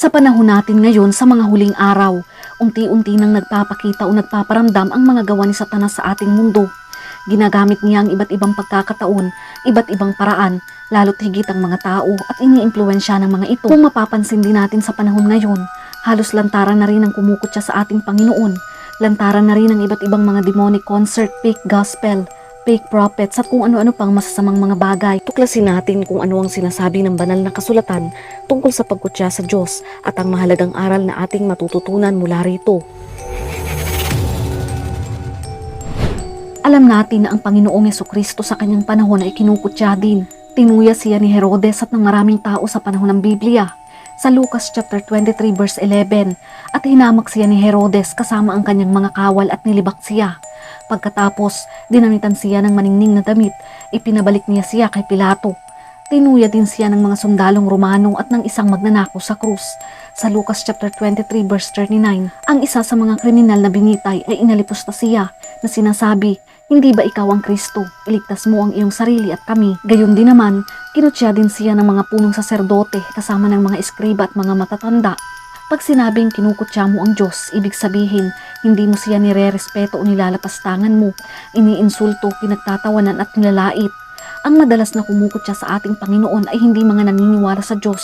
Sa panahon natin ngayon sa mga huling araw, unti-unti nang nagpapakita o nagpaparamdam ang mga gawa ni Satanas sa ating mundo. Ginagamit niya ang iba't ibang pagkakataon, iba't ibang paraan, lalo't higit ang mga tao at iniimpluwensya ng mga ito. Kung mapapansin din natin sa panahon ngayon, halos lantaran na rin ang kumukutya sa ating Panginoon. Lantaran na rin ang iba't ibang mga demonic concert, fake gospel, fake prophets at kung ano-ano pang masasamang mga bagay. Tuklasin natin kung ano ang sinasabi ng banal na kasulatan tungkol sa pagkutya sa Diyos at ang mahalagang aral na ating matututunan mula rito. Alam natin na ang Panginoong Yeso Kristo sa kanyang panahon ay kinukutya din. Tinuya siya ni Herodes at ng maraming tao sa panahon ng Biblia. Sa Lucas chapter 23 verse 11 at hinamak siya ni Herodes kasama ang kanyang mga kawal at nilibak siya. Pagkatapos, dinamitan siya ng maningning na damit, ipinabalik niya siya kay Pilato. Tinuya din siya ng mga sundalong Romano at ng isang magnanakaw sa krus. Sa Lucas chapter 23 verse 39, ang isa sa mga kriminal na binitay ay inalipos na siya na sinasabi, hindi ba ikaw ang Kristo? Iligtas mo ang iyong sarili at kami. Gayon din naman, kinutya din siya ng mga punong saserdote kasama ng mga eskriba at mga matatanda. Pag sinabing kinukutya mo ang Diyos, ibig sabihin, hindi mo siya nire-respeto o nilalapastangan mo, iniinsulto, pinagtatawanan at nilalait. Ang madalas na kumukutya sa ating Panginoon ay hindi mga naniniwala sa Diyos,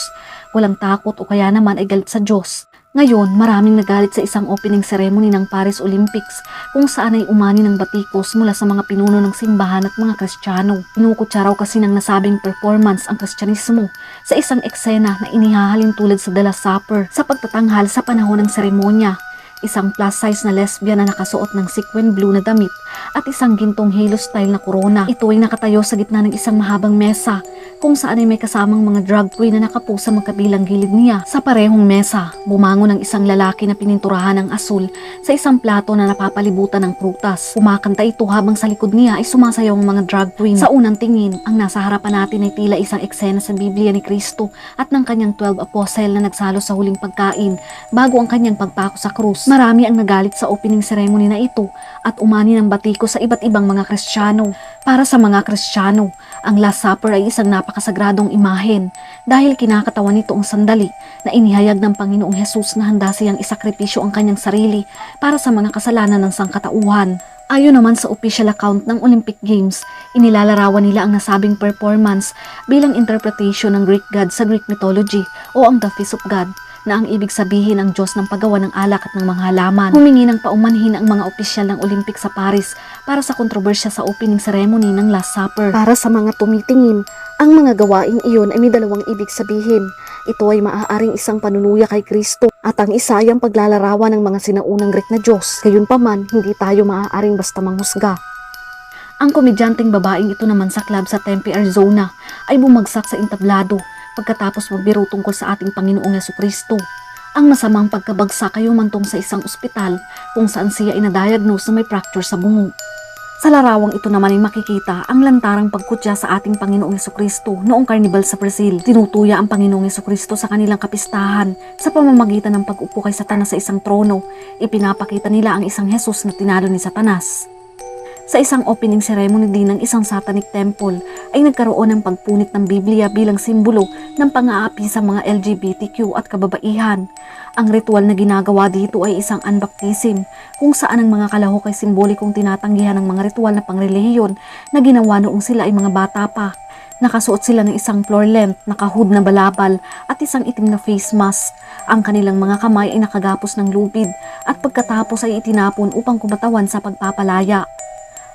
walang takot o kaya naman ay galit sa Diyos. Ngayon, maraming nagalit sa isang opening ceremony ng Paris Olympics kung saan ay umani ng batikos mula sa mga pinuno ng simbahan at mga Kristiyano. Kinukutya raw kasi ng nasabing performance ang Kristyanismo sa isang eksena na inihahalin tulad sa Last Supper sa pagtatanghal sa panahon ng seremonya. Isang plus size na lesbian na nakasuot ng sequin blue na damit at isang gintong halo style na corona. Ito ay nakatayo sa gitna ng isang mahabang mesa kung saan ay may kasamang mga drag queen na nakapo sa magkabilang gilid niya. Sa parehong mesa, bumangon ang isang lalaki na pininturahan ng asul sa isang plato na napapalibutan ng prutas. Kumakanta ito habang sa likod niya ay sumasayaw ang mga drag queen. Sa unang tingin, ang nasa harapan natin ay tila isang eksena sa Biblia ni Kristo at ng kanyang 12 apostle na nagsalo sa huling pagkain bago ang kanyang pagpako sa krus. Marami ang nagalit sa opening ceremony na ito at umani ng batiko sa iba't ibang mga Kristiyano. Para sa mga Kristiyano, ang Last Supper ay isang napakasagradong imahen dahil kinakatawan nito ang sandali na inihayag ng Panginoong Hesus na handa siyang isakripisyo ang kanyang sarili para sa mga kasalanan ng sangkatauhan. Ayon naman sa official account ng Olympic Games, inilalarawan nila ang nasabing performance bilang interpretation ng Greek god sa Greek mythology o ang The Feast of God na ang ibig sabihin ang Diyos ng paggawa ng alak at ng mga halaman. Humingi ng paumanhin ang mga opisyal ng Olympic sa Paris para sa kontrobersya sa opening ceremony ng Last Supper. Para sa mga tumitingin, ang mga gawaing iyon ay may dalawang ibig sabihin. Ito ay maaaring isang panunuya kay Kristo at ang isa ay ang paglalarawan ng mga sinaunang Greek na Diyos. Gayunpaman, hindi tayo maaaring basta manghusga. Ang komedyanteng babaeng ito naman sa club sa Tempe, Arizona ay bumagsak sa entablado pagkatapos magbiro tungkol sa ating Panginoong Yesu Kristo. Ang masamang pagkabagsak ay umantong sa isang ospital kung saan siya inadiagnose na may fracture sa bungo. Sa larawang ito naman ay makikita ang lantarang pagkutya sa ating Panginoong Yeso Kristo noong karnibal sa Brazil. Tinutuya ang Panginoong Yeso Kristo sa kanilang kapistahan sa pamamagitan ng pag-upo kay Satanas sa isang trono. Ipinapakita nila ang isang Jesus na tinalo ni Satanas. Sa isang opening ceremony din ng isang satanic temple ay nagkaroon ng pagpunit ng Biblia bilang simbolo ng pang-aapi sa mga LGBTQ at kababaihan. Ang ritual na ginagawa dito ay isang unbaptism kung saan ang mga kalahok ay simbolikong tinatanggihan ng mga ritual na pangrelihiyon na ginawa noong sila ay mga bata pa. Nakasuot sila ng isang floor length, nakahud na balabal at isang itim na face mask. Ang kanilang mga kamay ay nakagapos ng lubid at pagkatapos ay itinapon upang kumatawan sa pagpapalaya.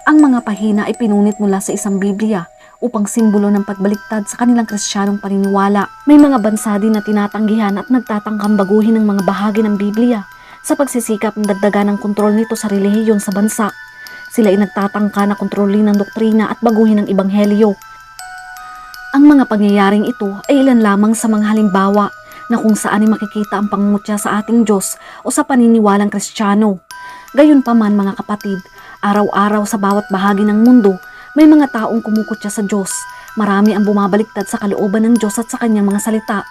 Ang mga pahina ay pinunit mula sa isang Biblia upang simbolo ng pagbaliktad sa kanilang kristyanong paniniwala. May mga bansa din na tinatanggihan at nagtatangkang baguhin ng mga bahagi ng Biblia sa pagsisikap ng dagdagan ng kontrol nito sa relihiyon sa bansa. Sila ay nagtatangka na kontrolin ng doktrina at baguhin ng ebanghelyo. Ang mga pangyayaring ito ay ilan lamang sa mga halimbawa na kung saan ay makikita ang pangungutya sa ating Diyos o sa paniniwalang kristyano. Gayunpaman mga kapatid, araw-araw sa bawat bahagi ng mundo, may mga taong kumukutya sa Diyos. Marami ang bumabaliktad sa kalooban ng Diyos at sa kanyang mga salita.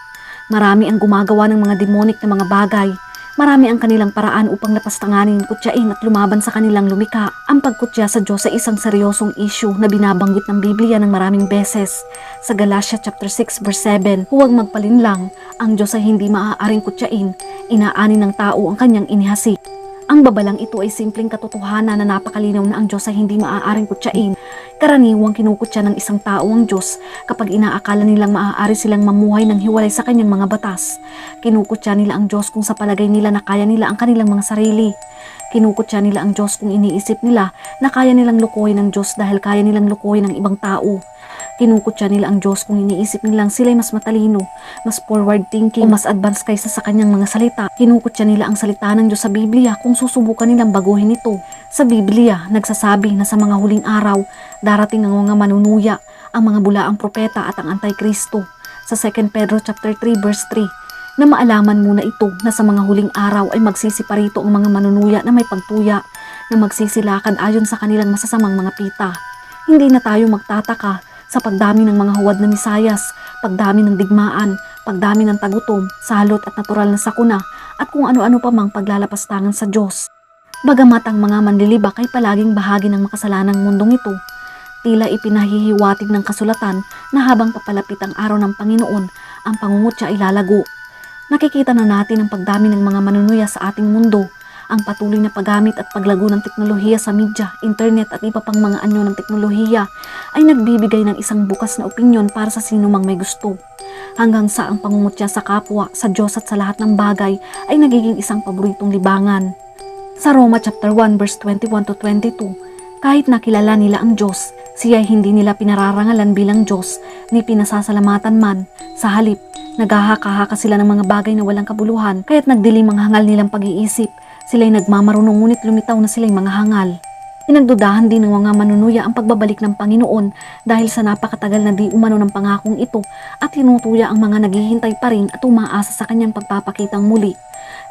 Marami ang gumagawa ng mga demonik na mga bagay. Marami ang kanilang paraan upang lapastanganin, kutyain at lumaban sa kanilang lumika. Ang pagkutya sa Diyos ay isang seryosong issue na binabanggit ng Biblia ng maraming beses. Sa Galatia chapter 6 verse 7, huwag magpalinlang, ang Diyos ay hindi maaaring kutyain, inaani ng tao ang kanyang inihasik. Ang babalang ito ay simpleng katotohanan na napakalinaw na ang Diyos ay hindi maaaring kutyain. Karaniwang kinukutya ng isang tao ang Diyos kapag inaakala nilang maaari silang mamuhay ng hiwalay sa kanyang mga batas. Kinukutya nila ang Diyos kung sa palagay nila na kaya nila ang kanilang mga sarili. Kinukutya nila ang Diyos kung iniisip nila na kaya nilang lukuhin ng Diyos dahil kaya nilang lukuhin ng ibang tao. Kinukutya nila ang Diyos kung iniisip nilang sila'y mas matalino, mas forward thinking, o mas advanced kaysa sa kanyang mga salita. Kinukutya nila ang salita ng Diyos sa Biblia kung susubukan nilang baguhin ito. Sa Biblia, nagsasabi na sa mga huling araw, darating ang mga manunuya, ang mga bulaang propeta at ang antikristo. Sa 2 Pedro chapter 3 verse 3, na maalaman muna ito na sa mga huling araw ay magsisiparito ang mga manunuya na may pagtuya, na magsisilakan ayon sa kanilang masasamang mga pita. Hindi na tayo magtataka sa pagdami ng mga huwad na misayas, pagdami ng digmaan, pagdami ng tagutom, salot at natural na sakuna, at kung ano-ano pa mang paglalapastangan sa Diyos. Bagamat ang mga manlilibak ay palaging bahagi ng makasalanang mundong ito, tila ipinahihiwatig ng kasulatan na habang papalapit ang araw ng Panginoon, ang pangungutya ay lalago. Nakikita na natin ang pagdami ng mga manunuya sa ating mundo, ang patuloy na paggamit at paglago ng teknolohiya sa media, internet at iba pang mga anyo ng teknolohiya ay nagbibigay ng isang bukas na opinyon para sa sino mang may gusto. Hanggang sa ang pangungutya sa kapwa, sa Diyos at sa lahat ng bagay ay nagiging isang paboritong libangan. Sa Roma chapter 1 verse 21 to 22, kahit nakilala nila ang Diyos, siya hindi nila pinararangalan bilang Diyos ni pinasasalamatan man. Sa halip, naghahaka-haka sila ng mga bagay na walang kabuluhan kaya't nagdilim ang hangal nilang pag-iisip. Sila'y nagmamarunong ngunit lumitaw na sila'y mga hangal. Pinagdudahan din ng mga manunuya ang pagbabalik ng Panginoon dahil sa napakatagal na di umano ng pangakong ito at tinutuya ang mga naghihintay pa rin at umaasa sa kanyang pagpapakitang muli.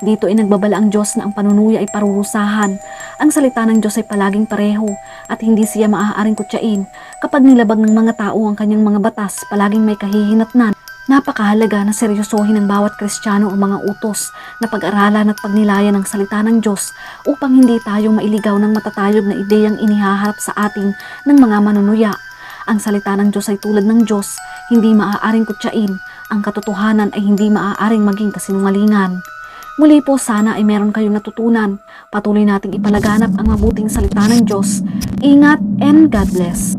Dito ay nagbabala ang Diyos na ang panunuya ay parurusahan. Ang salita ng Diyos ay palaging pareho at hindi siya maaaring kutyain. Kapag nilabag ng mga tao ang kanyang mga batas, palaging may kahihinatnan. Napakahalaga na seryosohin ng bawat Kristiyano ang mga utos na pag-aralan at pagnilayan ng salita ng Diyos upang hindi tayo mailigaw ng matatayog na ideyang inihaharap sa atin ng mga manunuya. Ang salita ng Diyos ay tulad ng Diyos, hindi maaaring kutyain. Ang katotohanan ay hindi maaaring maging kasinungalingan. Muli po sana ay meron kayong natutunan. Patuloy nating ipalaganap ang mabuting salita ng Diyos. Ingat and God bless.